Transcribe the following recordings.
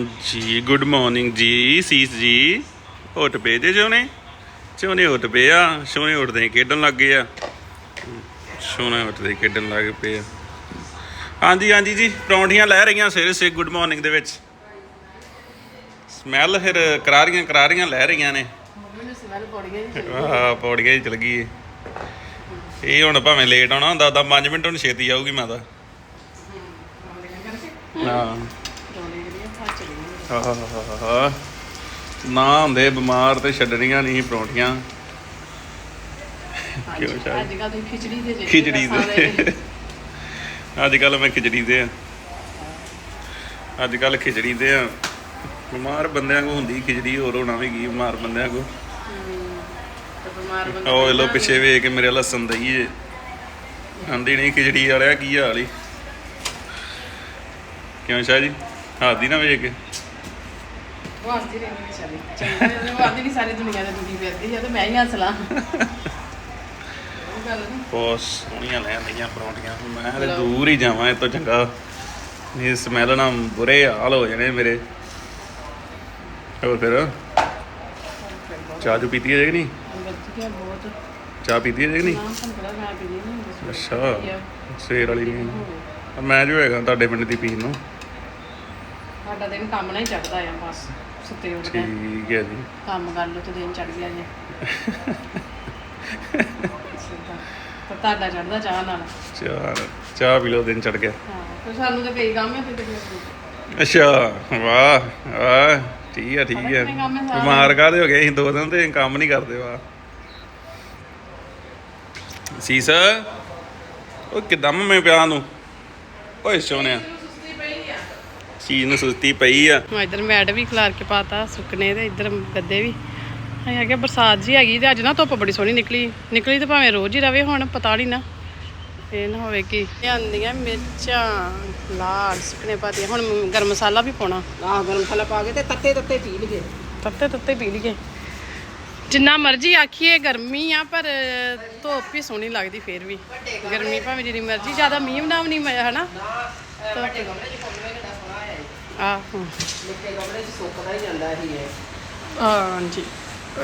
ਜੀ good morning ਜੀ ਸੀਸ ਜੀ। ਉੱਠ ਪਏ ਜੇ ਜੋਨੇ ਚੋਨੇ ਉੱਠ ਪਏ ਆ ਸੋਨੇ ਉੱਠਦੇ ਹੀ ਖੇਡਣ ਲੱਗ ਗਏ ਆ। ਸੋਨੇ ਉੱਠਦੇ ਹੀ ਖੇਡਣ ਲੱਗ ਪਏ ਆ। ਹਾਂਜੀ ਹਾਂਜੀ ਜੀ ਪਰੌਂਠੀਆਂ ਲੈ ਰਹੀਆਂ ਸਵੇਰੇ ਸਵੇਰੇ ਗੁੱਡ ਮਾਰਨਿੰਗ ਦੇ ਵਿੱਚ। ਸਮੈਲ ਫਿਰ ਕਰਾਰੀਆਂ ਕਰਾਰੀਆਂ ਲੈ ਰਹੀਆਂ ਨੇ। ਮੈਨੂੰ ਸਮੈਲ ਪੌੜੀਆਂ ਹੀ ਆਹ ਪੌੜੀਆਂ ਹੀ ਚਲ ਗਈ ਇਹ। ਹੁਣ ਭਾਵੇਂ ਲੇਟ ਆਉਣਾ ਹੁੰਦਾ ਤਾਂ 5 ਮਿੰਟ ਹੁਣ ਛੇਤੀ ਆਊਗੀ ਮਾਤਾ। ਹਾਂ ਪੌੜੀ ਜਿਹੜੀਆਂ ਫਸ ਚਲੀਆਂ ਆਹਾਹਾਹਾ। ਨਾ ਹੁੰਦੇ ਬਿਮਾਰ ਤੇ ਛੱਡਣੀਆਂ ਨਹੀਂ ਸੀ ਪਰੌਂਠੀਆਂ। ਹਾਂਜੀ ਕਿਉਂ ਸ਼ਾਇਦ? ਅੱਜ ਕੱਲ੍ਹ ਤੁਸੀਂ ਖਿਚੜੀ ਦੇ ਖਿਚੜੀ ਦੇ। ਅੱਜ ਕੱਲ ਮੈਂ ਖਿਚੜੀ ਦੇ ਆ। ਅੱਜ ਕੱਲ ਖਿਚੜੀ ਦੇ ਆ। ਬਿਮਾਰ ਬੰਦਿਆਂ ਕੋ ਹੁੰਦੀ ਖਿਚੜੀ ਹੋਰ ਹੋਣਾ ਵੀ ਕੀ ਬਿਮਾਰ ਬੰਦਿਆਂ ਕੋ ਬਿਮਾਰ ਬੰਦਾ ਉਹ ਲੋ ਪਿੱਛੇ ਵੇਖ ਕੇ ਮੇਰੇ ਲਸਣ ਦਈ ਜੇ ਆਂਦੀ ਨਹੀਂ ਖਿਚੜੀ ਵਾਲਿਆ ਕੀ ਹਾਲ ਈ ਕਿਉਂ ਸ਼ਾਹ ਜੀ? ਹਾਦੀ ਨਾ ਵੇਖ ਕੇ। ਉਹ ਹੱਸਦੀ ਰਹਿੰਦੀ ਵਿਚਾਰੀ ਚੰਗਾ ਜਦੋਂ ਉਹ ਆਂਦੀ ਨਹੀਂ ਸਾਰੀ ਦੁਨੀਆ ਦੇ ਦੁਖੀ ਫਿਰਦੀ ਆ ਤੇ ਮੈਂ ਹੀ ਹੱਸ ਲਾਂ। ਉਹ ਗੱਲ ਨੀ ਬਹੁਤ ਸੋਹਣੀਆਂ ਲੈ ਲਈਆਂ ਪਰੌਂਠੀਆਂ। ਮੈਂ ਤੇ ਦੂਰ ਹੀ ਜਾਵਾਂ ਇਹ ਤੋਂ ਚੰਗਾ। ਇਹ ਸਮੈਲ ਨਾਲ ਬੁਰੇ ਹਾਲ ਹੋ ਜਾਣੇ ਮੇਰੇ। ਹੋਰ ਫਿਰ? ਚਾਹ ਚੂ ਪੀਤੀ ਹੈ ਕਿ ਨਹੀਂ? ਗਲਤੀ ਹੈ ਬਹੁਤ। ਚਾਹ ਪੀਤੀ ਹੈ ਕਿ ਨਹੀਂ? ਨਾਮ ਤੁਹਾਨੂੰ ਪਤਾ ਮੈਂ ਪੀਣੀ ਨਹੀਂ ਹੁੰਦੀ ਸੀ ਅੱਛਾ। ਸਵੇਰ ਵਾਲੀ ਨਹੀਂ। ਮੈਂ ਜੋ ਹੈਗਾ ਤੁਹਾਡੇ ਪਿੰਡ ਦੀ ਪੀਣ ਨੂੰ। ਸਾਡਾ ਦਿਨ ਕੰਮ ਨਾਲ ਹੀ ਚੜਦਾ ਆ ਬਸ। ਸੁੱਤੇ ਉੱਠਦੇ ਠੀਕ ਹੈ ਜੀ। ਕੰਮ ਕਰ ਲਓ ਤੇ ਦਿਨ ਚੜ ਗਿਆ ਜੇ। ਸਿੱਧਾ। ਪਰ ਤੁਹਾਡਾ ਚੜਦਾ ਚਾਹ ਨਾਲ। ਚਾਹ ਚਾਹ ਪੀ ਲਓ ਦਿਨ ਚੜ ਗਿਆ। ਹਾਂ ਫਿਰ ਸਾਨੂੰ ਤਾਂ ਕਈ ਕੰਮ ਹੈ ਤੇ ਫਿਰ ਅੱਛਾ ਵਾਹ ਵਾਹ ਠੀਕ ਹੈ ਠੀਕ ਹੈ। ਬਿਮਾਰ ਕਾਹਦੇ ਹੋ ਗਏ ਅਸੀਂ ਦੋ ਦਿਨ ਤੇ ਕੰਮ ਨਹੀਂ ਕਰਦੇ ਵਾ ਸੀਸ ਉਹ ਕਿਦਾਂ ਮੈਂ ਪਿਆ ਨੂੰ? ਓਏ ਸੋਹਣਿਆ। ਚੀਜ਼ ਨੂੰ ਸੁਸਤੀ ਪਈ ਆ। ਮੈਂ ਇਧਰ ਮੈਟ ਵੀ ਖਿਲਾਰ ਕੇ ਪਾਤਾ ਸੁੱਕਨੇ ਤੇ ਇਧਰ ਗੱਦੇ ਵੀ। ਅਸੀਂ ਆ ਗਿਆ ਬਰਸਾਤ ਜੀ ਹੈਗੀ ਤੇ ਅੱਜ ਨਾ ਧੁੱਪ ਬੜੀ ਸੋਹਣੀ ਨਿਕਲੀ। ਨਿਕਲੀ ਤੇ ਭਾਵੇਂ ਰੋਜ਼ ਹੀ ਰਵੇ ਹੁਣ ਪਤਾ ਨਹੀਂ ਨਾ। ਇਹ ਨਾ ਹੋਵੇ ਕਿ ਆਂਦੀਆਂ ਮਿਰਚਾਂ ਲਾਲ ਸੁੱਕਨੇ ਪਾਤੀਆਂ ਹੁਣ ਗਰਮ ਮਸਾਲਾ ਵੀ ਪਾਉਣਾ। ਆਹ ਗਰਮ ਮਸਾਲਾ ਪਾ ਕੇ ਤੇ ਤੱਤੇ ਤੱਤੇ ਪੀ ਲਈਏ। ਤੱਤੇ ਤੱਤੇ ਪੀ ਲਈਏ। ਜਿੰਨਾ ਮਰਜ਼ੀ ਆਖੀਏ ਗਰਮੀ ਆ ਪਰ ਧੁੱਪ ਹੀ ਸੋਹਣੀ ਲੱਗਦੀ ਫੇਰ ਵੀ। ਗਰਮੀ ਭਾਵੇਂ ਜਿੰਨੀ ਮਰਜ਼ੀ ਜ਼ਿਆਦਾ ਮੀਂਹ ਨਾ ਵੀ ਨਹੀਂ ਹਨਾ? ਵੱਡੇ ਕਮਰੇ 'ਚ ਆਹੋ। ਨਿੱਕੇ ਕਮਰੇ 'ਚ ਸੁੱਕਦਾ ਹੀ ਜਾਂਦਾ ਹੀ ਹੈ। ਹਾਂਜੀ।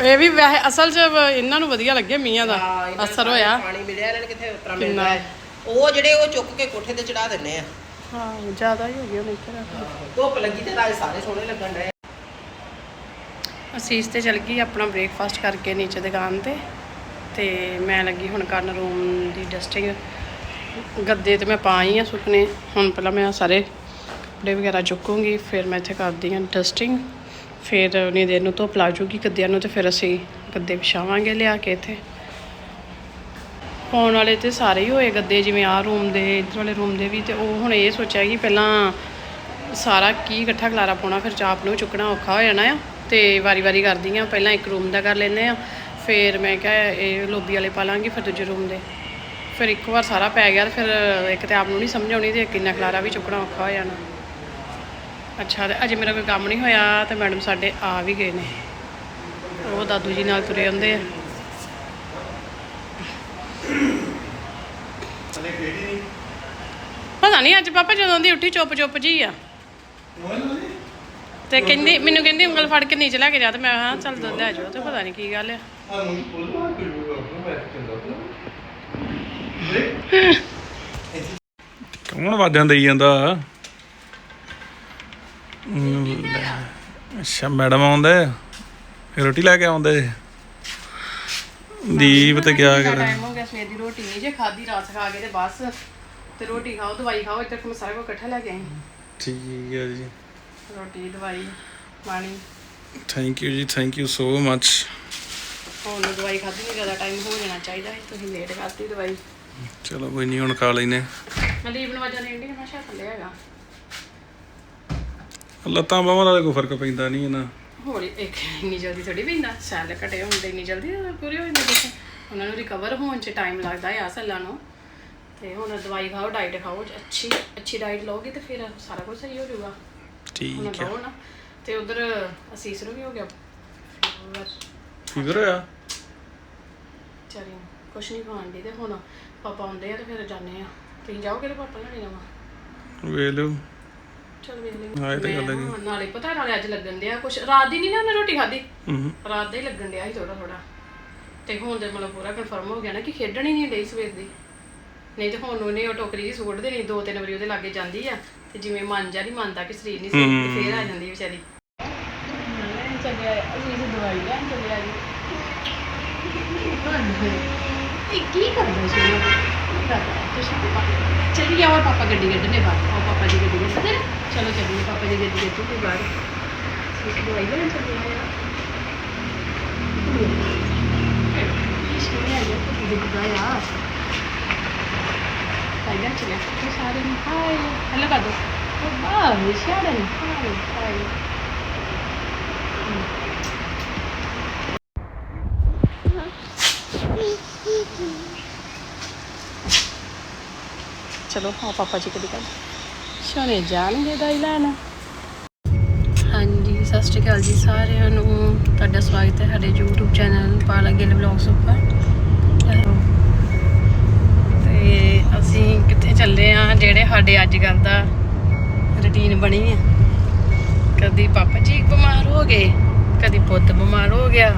ਇਹ ਵੀ ਵੈਸੇ ਅਸਲ 'ਚ ਇਹਨਾਂ ਨੂੰ ਵਧੀਆ ਲੱਗਿਆ ਮੀਂਹਾਂ ਦਾ। ਹਾਂ, ਇਹਨਾਂ ਨੂੰ ਅਸਰ ਹੋਇਆ। ਪਾਣੀ ਮਿਲਿਆ ਇਹਨਾਂ ਨੇ ਕਿੱਥੇ ਉਤਰਾ ਕਿੰਨਾ? ਮਿਲਦਾ ਹੈ। ਉਹ ਜਿਹੜੇ ਉਹ ਚੁੱਕ ਕੇ ਕੋਠੇ ਤੇ ਚੜਾ ਦਿੰਨੇ ਆ। ਹਾਂ ਜ਼ਿਆਦਾ ਹੀ ਹੋ ਗਿਆ ਨਹੀਂ ਧੁੱਪ ਲੱਗੀ ਤੇ ਰਾਜ ਸਾਰੇ ਸੋਹਣੇ ਲੱਗਣ ਡਏ ਅਸੀਸ ਤੇ ਚਲ ਗਈ ਆਪਣਾ ਬ੍ਰੇਕਫਾਸਟ ਕਰਕੇ ਨੀਚੇ ਦੁਕਾਨ ਤੇ। ਤੇ ਮੈਂ ਲੱਗੀ ਹੁਣ ਕਰਨ ਰੂਮ ਦੀ ਡਸਟਿੰਗ। ਗੱਦੇ ਤੇ ਮੈਂ ਪਾ ਆਈ ਆ ਸੁੱਕਨੇ ਹੁਣ ਪਹਿਲਾਂ ਮੈਂ ਆਹ ਸਾਰੇ ਕੱਪੜੇ ਵਗੈਰਾ ਚੁੱਕੂੰਗੀ, ਫਿਰ ਮੈਂ ਇੱਥੇ ਕਰਦੀ ਹਾਂ ਡਸਟਿੰਗ ਫਿਰ ਉਨੀ ਦੇਰ ਨੂੰ ਧੁੱਪ ਲਾ ਜੂਗੀ ਗੱਦਿਆਂ ਨੂੰ ਤੇ ਫਿਰ ਅਸੀਂ ਗੱਦੇ ਵਿਛਾਵਾਂਗੇ ਲਿਆ ਕੇ ਇੱਥੇ। ਪਾਉਣ ਵਾਲੇ ਤੇ ਸਾਰੇ ਹੀ ਹੋਏ ਗੱਦੇ, ਜਿਵੇਂ ਆਹ ਰੂਮ ਦੇ, ਇੱਧਰ ਵਾਲੇ ਰੂਮ ਦੇ ਵੀ ਤੇ ਉਹ ਹੁਣ ਇਹ ਸੋਚਿਆ ਕਿ ਪਹਿਲਾਂ ਸਾਰਾ ਕੀ ਇਕੱਠਾ ਖਲਾਰਾ ਪਾਉਣਾ, ਫਿਰ ਚਾਪ ਨੂੰ ਚੁੱਕਣਾ ਔਖਾ ਹੋ ਜਾਣਾ ਆ ਤੇ ਵਾਰੀ-ਵਾਰੀ ਕਰਦੀ ਆ ਪਹਿਲਾਂ ਇੱਕ ਰੂਮ ਦਾ ਕਰ ਲੈਂਦੇ ਆ ਫਿਰ ਮੈਂ ਕਿਹਾ ਇਹ ਲੋਬੀ ਵਾਲੇ ਪਾ ਲਾਂਗੀ ਫਿਰ ਦੂਜੇ ਰੂਮ ਦੇ। ਫਿਰ ਇੱਕ ਵਾਰ ਸਾਰਾ ਪੈ ਗਿਆ ਫਿਰ ਇੱਕ ਤੇ ਆਪ ਨੂੰ ਨਹੀਂ ਸਮਝ ਆਉਣੀ ਤੇ ਕਿੰਨਾ ਖਲਾਰਾ ਵੀ ਚੁੱਕਣਾ ਔਖਾ ਹੋ ਜਾਣਾ। ਅੱਛਾ ਤੇ ਅਜੇ ਮੇਰਾ ਕੋਈ ਕੰਮ ਨਹੀਂ ਹੋਇਆ ਤੇ ਮੈਡਮ ਸਾਡੇ ਆ ਵੀ ਗਏ ਨੇ। ਉਹ ਦਾਦੂ ਜੀ ਨਾਲ ਤੁਰੇ ਹੁੰਦੇ ਆ। ਪਤਾ ਨਹੀਂ ਅੱਜ ਪਾਪਾ ਜਦੋਂ ਦੀ ਉੱਠੀ ਚੁੱਪ ਚੁੱਪ ਜੀ ਆ। ਤੇ ਕਹਿੰਦੀ ਮੈਨੂੰ ਕਹਿੰਦੀ ਉਂਗਲ ਫੜ ਕੇ ਨੀਚੇ ਲੈ ਕੇ ਜਾ ਤੇ ਮੈਂ ਹਾਂ ਚੱਲ ਦੁੱਧ ਲੈ ਜਾਓ ਤੇ ਪਤਾ ਨਹੀਂ ਕੀ ਗੱਲ ਆ। ਕੌਣ ਆਵਾਜ਼ਾਂ ਦੇਈ ਜਾਂਦਾ। ਅੱਛਾ ਮੈਡਮ ਆਉਂਦੇ ਰੋਟੀ ਲੈ ਕੇ ਆਉਂਦੇ ਦੀਪ ਤੇ ਕਿਆ ਕਰ? ਟਾਈਮ ਹੋ ਗਿਆ ਸਵੇਰ ਦੀ ਰੋਟੀ ਨਹੀਂ ਜੇ ਖਾਦੀ ਰਾਤ ਖਾ ਕੇ ਤੇ ਬਸ। ਤੇ ਰੋਟੀ ਖਾਓ ਦਵਾਈ ਖਾਓ ਇੱਥੇ ਮੈਂ ਸਾਰਾ ਕੁਝ ਇਕੱਠਾ ਲੈ ਕੇ ਆਈ। ਠੀਕ ਹੈ ਜੀ। ਰੋਟੀ ਦਵਾਈ ਪਾਣੀ। ਥੈਂਕ ਯੂ ਜੀ ਥੈਂਕ ਯੂ ਸੋ ਮੱਚ ਹੁਣ ਦਵਾਈ ਖਾਦੀ ਨਹੀਂ ਜ਼ਿਆਦਾ ਟਾਈਮ ਹੋ ਜਾਣਾ ਚਾਹੀਦਾ ਸੀ ਤੁਸੀਂ ਲੇਟ ਕਰਤੀ ਦਵਾਈ। ਚਲੋ ਕੋਈ ਨਹੀਂ ਹੁਣ ਖਾ ਲੈਨੇ ਮਲੀਬ ਨੂੰ ਵਜਾ ਦੇਣ ਦੀ ਮੈਂ ਸ਼ਾਇਦ ਥੱਲੇ ਹੈਗਾ। ਲੱਤਾਂ ਬਾਹਾਂ ਦਾ ਕੋਈ ਫ਼ਰਕ ਪੈਂਦਾ ਨਹੀਂ ਇਹਨਾਂ। ਹੌਲੀ ਇੱਕ ਇੰਨੀ ਜਲਦੀ ਥੋੜੀ ਪੈਂਦਾ ਸੈੱਲ ਘਟੇ ਹੁੰਦੇ ਇੰਨੀ ਜਲਦੀ ਪੂਰੇ ਹੋ ਜਾਂਦੇ ਦੇਖੋ ਉਹਨਾਂ ਨੂੰ ਰਿਕਵਰ ਹੋਣ 'ਚ ਟਾਈਮ ਲੱਗਦਾ ਆ ਸੈੱਲਾਂ ਨੂੰ। ਤੇ ਹੁਣ ਦਵਾਈ ਖਾਓ ਡਾਈਟ ਖਾਓ ਅੱਛੀ ਅੱਛੀ ਡਾਈਟ ਲਓਗੇ ਤੇ ਫਿਰ ਸਾਰਾ ਕੁਝ ਸਹੀ ਹੋ ਜਾਊਗਾ। ਹੁਣ ਠੀਕ ਹੈ ਖਾਓ ਨਾ। ਤੇ ਉਧਰ ਅਸੀਸ ਨੂੰ ਵੀ ਹੋ ਗਿਆ। Fever, ਫੀਵਰ ਹੋਇਆ? ਵਿਚਾਰੀ ਨੂੰ ਕੁਛ ਨਹੀਂ ਖਾਣ ਦੀ ਤੇ ਹੁਣ ਪਾਪਾ ਆਉਂਦੇ ਆ ਤੇ ਫਿਰ ਜਾਂਦੇ ਆ। ਤੁਸੀਂ ਜਾਓਗੇ ਤੇ ਪਾਪਾ ਲੈਣੇ ਨਵਾਂ? ਵੇਖ ਲਿਓ। ਚਲ ਵੇਖ ਲੈਂਦੇ ਹਾਂ ਇਹ ਤਾਂ ਗੱਲ ਹੈਗੀ। ਹਾਂ, ਨਾਲੇ ਪਤਾ ਨਾਲੇ ਅੱਜ ਲੱਗਣ ਡਿਆ ਕੁਛ। ਰਾਤ ਦੀ ਨਹੀਂ ਨਾ ਉਹਨੇ ਰੋਟੀ ਖਾਧੀ? ਹੂੰ। ਰਾਤ ਦਾ ਹੀ ਲੱਗਣ ਡਿਆ ਸੀ ਥੋੜਾ ਥੋੜਾ ਤੇ ਹੁਣ ਤੇ ਮਤਲਬ ਪੂਰਾ ਕਨਫਰਮ ਹੋ ਗਿਆ ਨਾ ਕਿ ਖੇਡਣ ਹੀ ਨਹੀਂ ਡਈ ਸਵੇਰ ਦੀ। ਨਹੀਂ ਤੇ ਹੁਣ ਉਹਨੇ ਉਹ ਟੋਕਰੀ ਜੀ ਸੁੱਟ ਦੇਣੀ ਦੋ ਤਿੰਨ ਵਾਰੀ ਉਹਦੇ ਲਾਗੇ ਜਾਂਦੀ ਆ। ਤੇ ਜਿਵੇਂ ਮਨ ਜਾ ਨਹੀਂ ਮੰਨਦਾ ਕਿ ਸਰੀਰ ਨਹੀਂ ਸਹੀ ਤੇ ਫੇਰ ਆ ਜਾਂਦੀ ਵਿਚਾਰੀ। ਚੱਲਿਆ ਅਸੀਂ ਇਸ ਦਵਾਈ ਲੈਣ ਚੱਲਿਆ ਜੀ। ਇਹ ਕੀ ਕਰਦਾ ਸੀ? ਚਲੀ ਜਾਓ ਪਾਪਾ ਗੱਡੀ ਕੱਢਣੇ ਬਾਹਰ ਆਓ ਪਾਪਾ ਜੀ ਗੱਡੀ ਕੱਢਦੇ ਨੇ ਚਲੋ ਚੱਲੀਏ ਪਾਪਾ ਜੀ ਗੱਡੀ ਕੱਢਦੇ ਬਾਹਰ ਅਸੀਂ ਦਵਾਈ ਲੈਣ ਚੱਲੇ ਆ Şimdi yani bir de ya. Kaygan sila. Ito sa akin. Hi. Hello ka do. Oh, wow. ਚਲੋ ਹਾਂ ਪਾਪਾ ਜੀ ਕਦੀ ਕਰ ਸ਼ੋਨੇ ਜਾਣਗੇ ਦਾਈ ਲੈਣਾ। ਹਾਂਜੀ ਸਤਿ ਸ਼੍ਰੀ ਅਕਾਲ ਜੀ ਸਾਰਿਆਂ ਨੂੰ। ਤੁਹਾਡਾ ਸਵਾਗਤ ਹੈ ਸਾਡੇ YouTube ਚੈਨਲ ਪਾਲਾ ਗਿੱਲ ਵਲੌਗਸ ਉੱਪਰ। ਤੇ ਅਸੀਂ ਕਿੱਥੇ ਚੱਲੇ ਆ ਜਿਹੜੇ ਸਾਡੇ ਅੱਜ ਕੱਲ ਦਾ ਰੁਟੀਨ ਬਣੀ ਹੈ ਕਦੀ ਪਾਪਾ ਜੀ ਬਿਮਾਰ ਹੋ ਗਏ ਕਦੀ ਪੁੱਤ ਬਿਮਾਰ ਹੋ ਗਿਆ।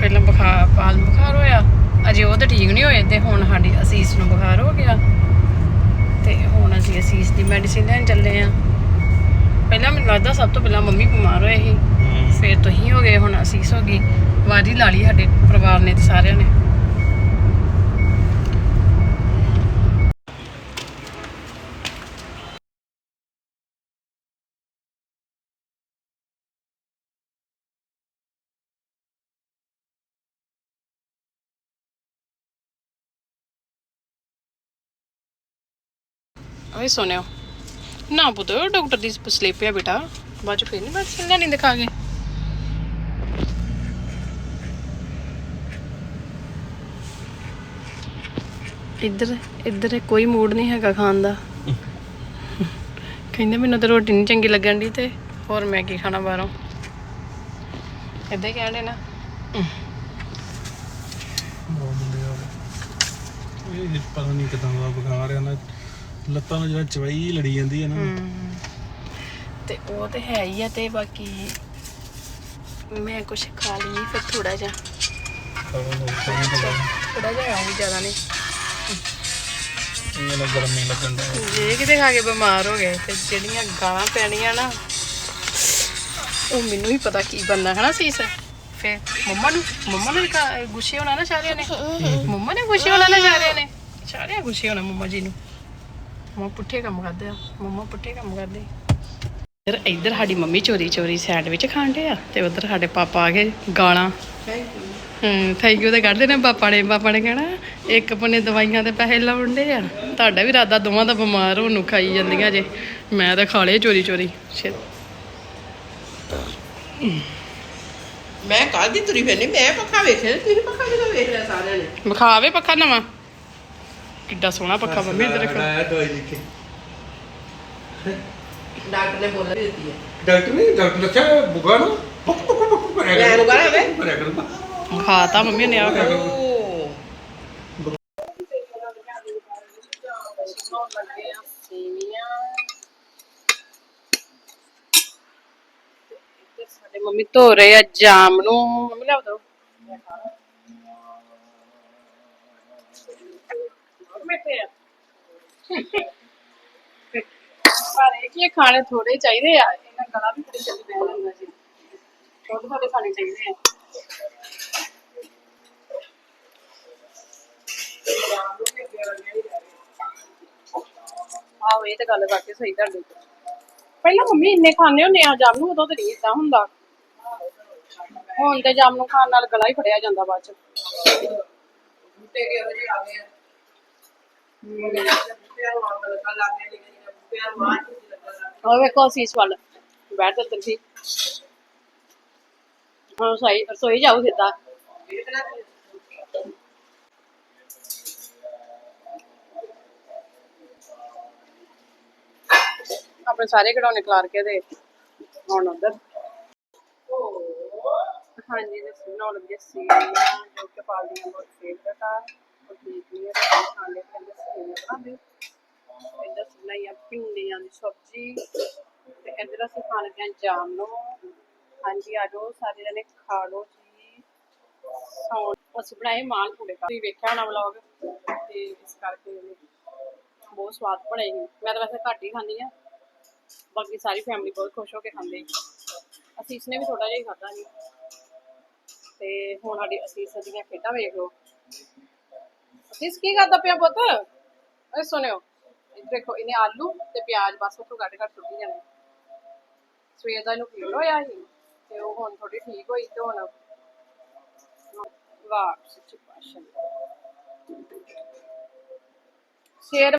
ਪਹਿਲਾਂ ਬੁਖਾਰ ਪਾਲ ਬੁਖਾਰ ਹੋਇਆ। ਅਜੇ ਉਹ ਤਾਂ ਠੀਕ ਨਹੀਂ ਹੋਏ ਤੇ ਹੁਣ ਸਾਡੀ ਅਸੀਸ ਨੂੰ ਬੁਖਾਰ ਹੋ ਗਿਆ। ਤੇ ਹੁਣ ਅਸੀਂ ਅਸੀਸ ਦੀ ਮੈਡੀਸਿਨ ਲੈਣ ਚੱਲੇ ਆ। ਪਹਿਲਾਂ ਮੈਨੂੰ ਲੱਗਦਾ ਸਭ ਤੋਂ ਪਹਿਲਾਂ ਮੰਮੀ ਬਿਮਾਰ ਹੋਏ ਸੀ। ਫਿਰ ਤੁਸੀਂ ਹੋ ਗਏ ਹੁਣ ਅਸੀਸ ਹੋ ਗਈ। ਵਾਰੀ ਲਾ ਲਈ ਸਾਡੇ ਪਰਿਵਾਰ ਨੇ ਤੇ ਸਾਰਿਆਂ ਨੇ। ਓਏ ਸੋਨਿਓ ਨਾ ਪੁੱਤ, ਡਾਕਟਰ ਦੀ ਸਲੀਪ ਪਿਆ ਬੇਟਾ। ਬਾਅਦ ਚ ਫਿਰ ਨਹੀਂ ਮੈਡੀਸਿਨ ਲੈਣੀ ਦਿਖਾ ਕੇ ਇੱਧਰ ਇੱਧਰ ਕੋਈ ਮੂਡ ਨਹੀਂ ਹੈਗਾ ਖਾਣ ਦਾ। ਕਹਿੰਦੇ ਮੈਨੂੰ ਤਾਂ ਰੋਟੀ ਨਹੀਂ ਚੰਗੀ ਲੱਗਣ ਦੀ ਤੇ ਹੋਰ ਮੈਂ ਕੀ ਖਾਣਾ ਬਾਹਰੋਂ। ਏਦਾਂ ਹੀ ਕਹਿੰਦੇ ਨਾ। ਇਹ ਪਤਾ ਨਹੀਂ ਕਿਦਾਂ ਦਾ ਬੁਖਾਰ ਆ ਨਾ। ਲੱਤਾਂ ਨੂੰ ਜਿਹੜਾ ਚਵਾਈ ਲੜੀ ਜਾਂਦੀ ਹੈ ਨਾ। ਹਮ, ਤੇ ਉਹ ਤੇ ਹੈ ਹੀ ਆ ਤੇ ਬਾਕੀ ਮੈਂ ਕੁਝ ਖਾ ਲਈ ਫਿਰ ਥੋੜਾ ਜਿਹਾ। ਥੋੜਾ ਜਿਹਾ ਆਉਂ ਜ਼ਿਆਦਾ ਨਹੀਂ ਇਹ ਨਾ ਗਰਮੀ ਲੱਗਣ ਦਾ ਜੇ ਕਿਤੇ ਖਾ ਕੇ ਬਿਮਾਰ ਹੋ ਗਏ ਤੇ ਜਿਹੜੀਆਂ ਗਾਲਾਂ ਪੈਣੀਆਂ ਨਾ ਉਹ ਮੈਨੂੰ ਹੀ ਪਤਾ ਕੀ ਬੰਦਾ ਹਨਾ ਸੀਸ? ਫੇ ਮੰਮਾ ਨੂੰ ਮੰਮਾ ਨੇ ਕਹਾ- ਗੁੱਸੇ ਹੋਣਾ ਨਾ ਸਾਰਿਆਂ ਨੇ। ਮੰਮਾ ਨੇ ਗੁੱਸੇ ਹੋਣਾ ਨਾ ਸਾਰਿਆਂ ਨੇ। ਸਾਰਿਆਂ ਗੁੱਸੇ ਹੋਣਾ ਮੰਮਾ ਜੀ ਨੂੰ। ਮੰਮਾ ਪੁੱਠੇ ਕੰਮ ਕਰਦੇ ਆ ਮੰਮਾ ਪੁੱਠੇ ਕੰਮ ਕਰਦੇ। ਇੱਧਰ ਇੱਧਰ ਸਾਡੀ ਮੰਮੀ ਚੋਰੀ ਚੋਰੀ ਸਾਈਡ ਵਿੱਚ ਖਾਣ ਡਏ ਆ ਤੇ ਉਧਰ ਸਾਡੇ ਪਾਪਾ ਆ ਗਏ ਗਾਲਾਂ। ਹੂੰ ਥੈਂਕ ਯੂ ਤਾਂ ਕੱਢਦੇ ਨੇ ਪਾਪਾ ਨੇ ਪਾਪਾ ਨੇ ਕਹਿਣਾ ਇੱਕ ਬੰਨੇ ਦਵਾਈਆਂ ਦੇ ਪੈਸੇ ਲਾਉਂਦੇ ਆ। ਤੁਹਾਡਾ ਵੀ ਇਰਾਦਾ ਦੋਵਾਂ ਦਾ ਬਿਮਾਰ ਹੋਣ ਨੂੰ ਖਾਈ ਜਾਂਦੀਆਂ ਜੇ। ਮੈਂ ਤਾਂ ਖਾ ਲਏ ਚੋਰੀ ਚੋਰੀ ਸ਼ਿਟ ਮੈਂ ਕੱਲ ਦੀ ਤੁਰੀ ਫਿਰਨੀ ਮੈਂ ਪੱਖਾ ਵੇਖਿਆ ਤੁਸੀਂ ਪੱਖਾ ਕਿਦੋਂ ਵੇਖ ਲਿਆ ਸਾਰਿਆਂ ਨੇ? ਵਿਖਾਵੇ ਪੱਖਾ ਨਵਾਂ। ਕਿੱਡਾ ਸੋਹਣਾ ਪੱਖਾ ਮੰਮੀ ਇੱਧਰ ਰੱਖੋ ਦਵਾਈ ਲਿਖੀ ਡਾਕਟਰ ਨੇ ਬੋਲ ਦਿੱਤੀ ਹੈ। ਡਾਕਟਰ ਨੇ ਡਾਕਟਰ ਦੱਸਿਆ ਬੁਗਾ ਨੂੰ ਬੁਕ ਬੁਕ ਬੁਕ ਕਰਿਆ ਮੈਂ ਨੂੰ ਕਰਾਂ ਵੇ। ਕਰਿਆ ਕਰੂੰਗਾ ਵਿਖਾਤਾ ਮੰਮੀ ਨੇ ਆ ਕੇ। ਮੰਮੀ ਧੋ ਰਹੇ ਆ ਜਾਮ ਨੂੰ। ਮੰਮੀ ਲਿਆ ਦੋ। ਬੈਠੇ ਆ ਪਰ ਇਹ ਕੀ ਖਾਣੇ ਥੋੜੇ ਚਾਹੀਦੇ ਆ, ਇਹਨਾਂ ਗਲਾ ਵੀ ਬੜੀ ਜਲਦੀ ਬਹਿ ਜਾਂਦਾ ਜੀ। ਥੋੜੇ ਥੋੜੇ ਖਾਣੇ ਚਾਹੀਦੇ ਆ। ਆਹੋ, ਇਹ ਤਾਂ ਗੱਲ ਕਰਕੇ ਸਹੀ ਤੁਹਾਡੀ ਪਹਿਲਾਂ ਮੰਮੀ ਇੰਨੇ ਖਾਣੇ ਹੁੰਦੇ ਆ ਜਾਮ ਨੂੰ ਉਦੋਂ ਤੇ ਨਹੀਂ ਇਦਾਂ ਹੁੰਦਾ। ਹੁਣ ਤੇ ਜਾਮ ਨੂੰ ਖਾਣ ਨਾਲ ਗਲਾ ਹੀ ਫੜਿਆ ਜਾਂਦਾ ਬਾਅਦ ਚ। ਬੂਟੇ ਕਿਹੋ ਜਿਹੇ ਆ ਗਏ ਵੇਖੋ ਸੀਸ ਵੱਲ ਬੈਠ ਤੇ ਤੁਸੀਂ ਹਾਂ ਸਹੀ ਰਸੋਈ ਜਾਓ ਸਿੱਧਾ। ਦੇਖਣਾ ਆਪਣੇ ਸਾਰੇ ਖਿਡੌਣੇ ਖਿਲਾਰ ਕੇ ਤੇ ਹੁਣ ਉਧਰ। ਹਾਂਜੀ ਬਣਾਉਣ ਲੱਗੇ ਸੀ। ਜੋ ਕਿ ਪਾਲਦੀਆਂ ਬਹੁਤ ਫੇਵਰਟ ਆ ਉਹ ਠੀਕ ਨਹੀਂ ਹੈ ਤੇ ਖਾਣੇ ਫਿਰ ਲੱਸੀ ਬਣਾਉਂਦੇ ਇੱਧਰ ਦੀ ਸਬਜ਼ੀ। ਤੇ ਇੱਧਰ ਅਸੀਂ ਖਾਣ ਲੱਗੇ ਹਾਂ ਜਾਮਨੋ ਹਾਂਜੀ, ਆ ਜਾਓ ਸਾਰੇ ਜਣੇ ਖਾ ਲਓ ਜੀ। ਸੌਣ ਅਸੀਂ ਬਣਾਏ ਮਾਲ ਪੂੜੇ। ਤੁਸੀਂ ਵੇਖਿਆ ਹੋਣਾ ਵਲੌਗ? ਤੇ ਇਸ ਕਰਕੇ ਬਹੁਤ ਸਵਾਦ ਬਣੇ ਸੀ ਮੈਂ ਤਾਂ ਵੈਸੇ ਘੱਟ ਹੀ ਖਾਂਦੀ ਆ ਬਾਕੀ ਸਾਰੀ ਫੈਮਿਲੀ ਬਹੁਤ ਖੁਸ਼ ਹੋ ਕੇ ਖਾਂਦੇ। ਅਸੀਂ ਇਸਨੇ ਵੀ ਥੋੜਾ ਜਿਹਾ ਹੀ ਖਾਧਾ ਸੀ ਤੇ ਹੁਣ ਸਾਡੀ ਅਸੀਂ ਦੀਆਂ ਖੇਡਾਂ ਵੇਖ ਲਓ। ਅਸੀਂ ਕੀ ਕਰਦਾ ਪਿਆ ਪੁੱਤ? ਓਏ ਸੁਣਿਓ, ਇੱਧਰ ਦੇਖੋ, ਇਹਨੇ ਆਲੂ ਤੇ ਪਿਆਜ਼ ਬਸ ਉੱਥੋਂ ਕੱਟ ਕੱਟ ਸੁੱਟੀ ਜਾਣੇ। ਸਵੇਰ ਦਾ ਇਹਨੂੰ ਫੀਲ ਹੋਇਆ ਸੀ ਤੇ ਉਹ ਹੁਣ ਥੋੜੀ ਠੀਕ ਹੋਈ ਤੇ ਹੁਣ ਵਾਹ ਸੱਚੀ ਪਾਸ਼ਾ ਸ਼ੇਰ